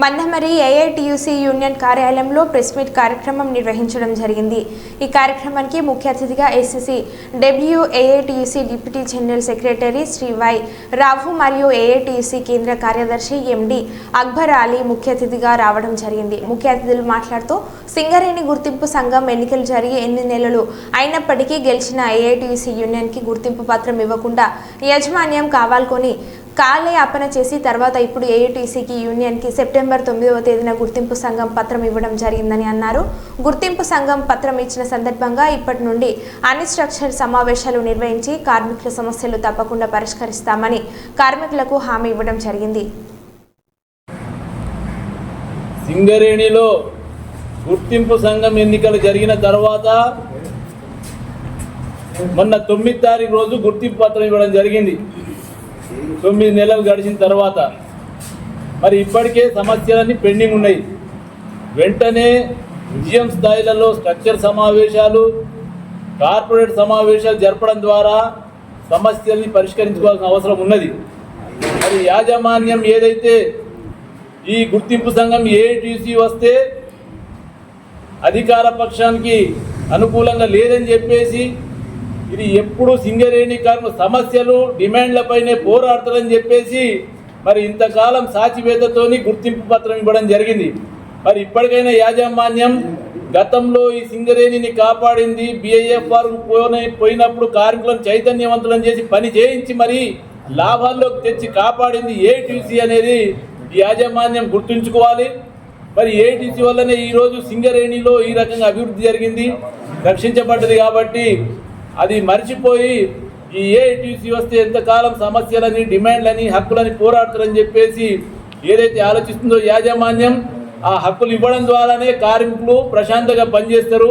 Mandamarri AITUC union కార్యాలయంలో press meet కార్యక్రమం నిర్వహించడం జరిగింది. ఈ కార్యక్రమానికి ముఖ్య అతిథిగా ACC డబ్ల్యూఏఐటియుసి deputy general secretary Shri Y Rao మరియు ఏఐటియుసి కేంద్ర కార్యదర్శి ఎండి అక్బర్ అలీ ముఖ్య అతిథిగా రావడం జరిగింది. ముఖ్య అతిథులు మాట్లాడుతూ సింగరేణి గుర్తింపు సంఘం ఎన్నికలు జరిగి ఎన్ని నెలలు అయినప్పటికీ గెలిచిన ఏఐటియుసి యూనియన్కి గుర్తింపు పత్రం ఇవ్వకుండా యాజమాన్యం కావాలకొని కాలే అర్పణ చేసి తర్వాత ఇప్పుడు ఏఐటీసీకి యూనియన్కి సెప్టెంబర్ తొమ్మిదవ తేదీన గుర్తింపు సంఘం పత్రం ఇవ్వడం జరిగిందని అన్నారు. గుర్తింపు సంఘం పత్రం ఇచ్చిన సందర్భంగా ఇప్పటి నుండి అన్ని స్ట్రక్చర్ సమావేశాలు నిర్వహించి కార్మికుల సమస్యలు తప్పకుండా పరిష్కరిస్తామని కార్మికులకు హామీ ఇవ్వడం జరిగింది. సింగరేణిలో గుర్తింపు సంఘం ఎన్నికలు జరిగిన తర్వాత మొన్న తొమ్మిది తారీఖు రోజు గుర్తింపు పత్రం ఇవ్వడం జరిగింది. తొమ్మిది నెలలు గడిచిన తర్వాత మరి ఇప్పటికే సమస్యలన్నీ పెండింగ్ ఉన్నాయి. వెంటనే విజయం స్థాయిలలో స్ట్రక్చర్ సమావేశాలు కార్పొరేట్ సమావేశాలు జరపడం ద్వారా సమస్యల్ని పరిష్కరించుకోవాల్సిన అవసరం ఉన్నది. మరి యాజమాన్యం ఏదైతే ఈ గుర్తింపు సంఘం ఏటీసీ వస్తే అధికార పక్షానికి అనుకూలంగా లేదని చెప్పేసి ఇది ఎప్పుడు సింగరేణి కారు సమస్యలు డిమాండ్లపైనే పోరాడతారని చెప్పేసి మరి ఇంతకాలం సాచివేతతోని గుర్తింపు పత్రం ఇవ్వడం జరిగింది. మరి ఇప్పటికైనా యాజమాన్యం గతంలో ఈ సింగరేణిని కాపాడింది బిఐఎఫ్ఆర్ పోయినప్పుడు కార్మికులను చైతన్యవంతులను చేసి పని చేయించి మరి లాభాల్లోకి తెచ్చి కాపాడింది ఏటీసీ అనేది ఈ యాజమాన్యం గుర్తుంచుకోవాలి. మరి ఏటీసీ వల్లనే ఈరోజు సింగరేణిలో ఈ రకంగా అభివృద్ధి జరిగింది. రక్షించబడ్డది కాబట్టి అది మర్చిపోయి ఈ ఏఐటీసీ వస్తే ఎంతకాలం సమస్యలని డిమాండ్లని హక్కులని పోరాడతారని చెప్పేసి ఏదైతే ఆలోచిస్తుందో యాజమాన్యం ఆ హక్కులు ఇవ్వడం ద్వారానే కార్మికులు ప్రశాంతంగా పనిచేస్తారు.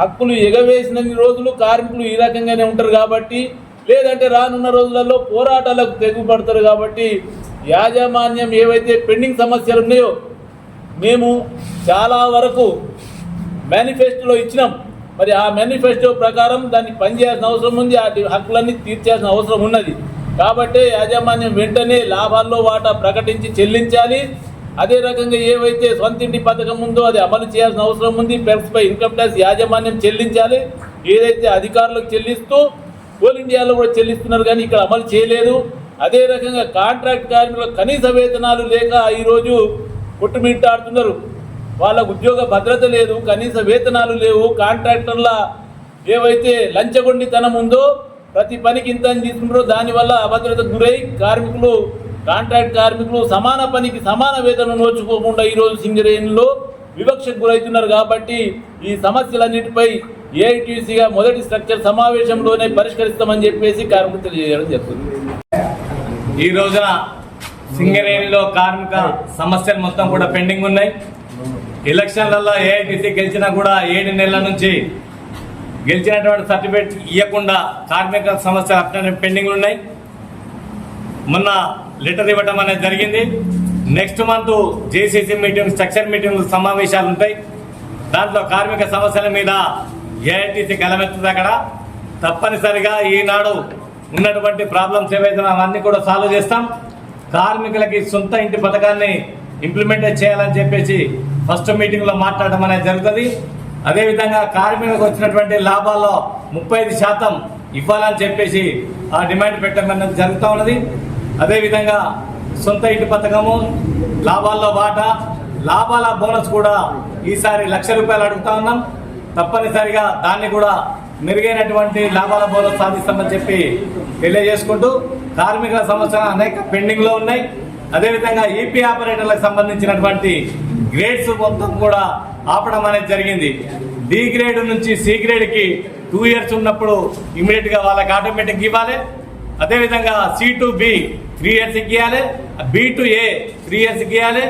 హక్కులు ఎగవేసినన్ని రోజులు కార్మికులు ఈ రకంగానే ఉంటారు కాబట్టి లేదంటే రానున్న రోజులలో పోరాటాలకు తెగుపడతారు కాబట్టి యాజమాన్యం ఏవైతే పెండింగ్ సమస్యలు ఉన్నాయో మేము చాలా వరకు మేనిఫెస్టోలో ఇచ్చినాం. మరి ఆ మేనిఫెస్టో ప్రకారం దాన్ని పనిచేయాల్సిన అవసరం ఉంది ఆ హక్కులన్నీ తీర్చాల్సిన అవసరం ఉన్నది. కాబట్టి యాజమాన్యం వెంటనే లాభాల్లో వాటా ప్రకటించి చెల్లించాలి. అదే రకంగా ఏవైతే సొంత ఇంటి పథకం ఉందో అది అమలు చేయాల్సిన అవసరం ఉంది. పెర్స్పై ఇన్కమ్ ట్యాక్స్ యాజమాన్యం చెల్లించాలి. ఏదైతే అధికారులకు చెల్లిస్తూ కోల్ ఇండియాలో కూడా చెల్లిస్తున్నారు కానీ ఇక్కడ అమలు చేయలేదు. అదే రకంగా కాంట్రాక్ట్ కార్మికులకు కనీస వేతనాలు లేక ఈరోజు కొట్టుమిట్టాడుతున్నారు. వాళ్ళకు ఉద్యోగ భద్రత లేదు కనీస వేతనాలు లేవు కాంట్రాక్టర్ల ఏవైతే లంచగొండితనం ఉందో ప్రతి పనికి ఇంత తీసుకుంటారో దానివల్ల అభద్రత గురై కార్మికులు కాంట్రాక్ట్ కార్మికులు సమాన పనికి సమాన వేతనం నోచుకోకుండా ఈరోజు సింగరేణిలో వివక్షకు గురవుతున్నారు కాబట్టి ఈ సమస్యలన్నిటిపై ఏఐటీసీగా మొదటి స్ట్రక్చర్ సమావేశంలోనే పరిష్కరిస్తామని చెప్పేసి కార్మికులు తెలియజేయడం జరుగుతుంది. ఈ రోజున సింగరేణిలో కార్మిక సమస్యలు మొత్తం కూడా పెండింగ్ ఉన్నాయి. ఎలక్షన్లలో ఏఐటీసీ గెలిచినా కూడా ఏడు నెలల నుంచి గెలిచినటువంటి సర్టిఫికేట్ ఇవ్వకుండా కార్మిక సమస్యలు అట్లనే పెండింగ్లు ఉన్నాయి. మొన్న లెటర్ ఇవ్వడం అనేది జరిగింది. Next month JCC meeting structure meeting సమావేశాలు ఉంటాయి. దాంట్లో కార్మిక సమస్యల మీద ఏఐటీసీ గలమెత్తుంది అక్కడ. తప్పనిసరిగా ఈనాడు ఉన్నటువంటి ప్రాబ్లమ్స్ ఏవైతే అవన్నీ కూడా సాల్వ్ చేస్తాం. కార్మికులకి సొంత ఇంటి పథకాన్ని ఇంప్లిమెంట్ చేయాలని చెప్పేసి ఫస్ట్ మీటింగ్లో మాట్లాడడం అనేది జరుగుతుంది. అదేవిధంగా కార్మికులకు వచ్చినటువంటి లాభాల్లో ముప్పై ఐదు శాతం ఇవ్వాలని చెప్పేసి ఆ డిమాండ్ పెట్టడం అనేది జరుగుతూ ఉన్నది. అదేవిధంగా సొంత ఇంటి పథకము లాభాల్లో వాటా లాభాల బోనస్ కూడా ఈసారి లక్ష రూపాయలు అడుగుతా ఉన్నాం. తప్పనిసరిగా దాన్ని కూడా మెరుగైనటువంటి లాభాల బోనస్ సాధిస్తామని చెప్పి తెలియజేసుకుంటూ కార్మికుల సమస్యలు అనేక పెండింగ్లో ఉన్నాయి. అదేవిధంగా ఈపీ ఆపరేటర్లకు సంబంధించినటువంటి గ్రేడ్స్ మొత్తం కూడా ఆపడం అనేది జరిగింది. డి గ్రేడ్ నుంచి సి గ్రేడ్కి టూ ఇయర్స్ ఉన్నప్పుడు ఇమీడియట్గా వాళ్ళకి ఆటోమేటిక్ ఇవ్వాలి. అదేవిధంగా సి టు బి త్రీ ఇయర్స్కి ఇవ్వాలి బి టు ఏ త్రీ ఇయర్స్కి ఇవ్వాలి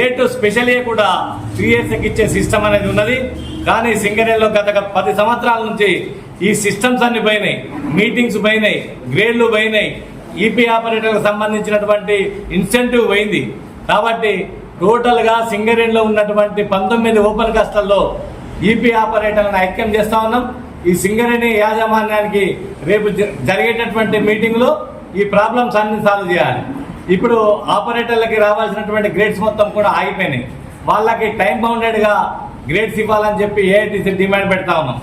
ఏ టు స్పెషల్ ఏ కూడా త్రీ ఇయర్స్కి ఇచ్చే సిస్టమ్ అనేది ఉన్నది. కానీ సింగరేణిలో గత గత పది సంవత్సరాల నుంచి ఈ సిస్టమ్స్ అన్ని పోయినాయి. మీటింగ్స్ పోయినాయి. గ్రేడ్లు పోయినాయి. ఈపీ ఆపరేటర్లకు సంబంధించినటువంటి ఇన్సెంటివ్ పోయింది. కాబట్టి టోటల్గా సింగరేణిలో ఉన్నటువంటి పంతొమ్మిది ఓపెన్ కాస్టల్లో ఈపీ ఆపరేటర్లను ఐక్యం చేస్తా ఉన్నాం. ఈ సింగరేణి యాజమాన్యానికి రేపు జ- జరిగేటటువంటి మీటింగ్లో ఈ ప్రాబ్లమ్స్ అన్ని సాల్వ్ చేయాలి. ఇప్పుడు ఆపరేటర్లకి రావాల్సినటువంటి గ్రేడ్స్ మొత్తం కూడా ఆగిపోయినాయి. వాళ్ళకి టైం బౌండెడ్గా గ్రేడ్స్ ఇవ్వాలని చెప్పి ఏఐటీసీ డిమాండ్ పెడతా ఉన్నాం.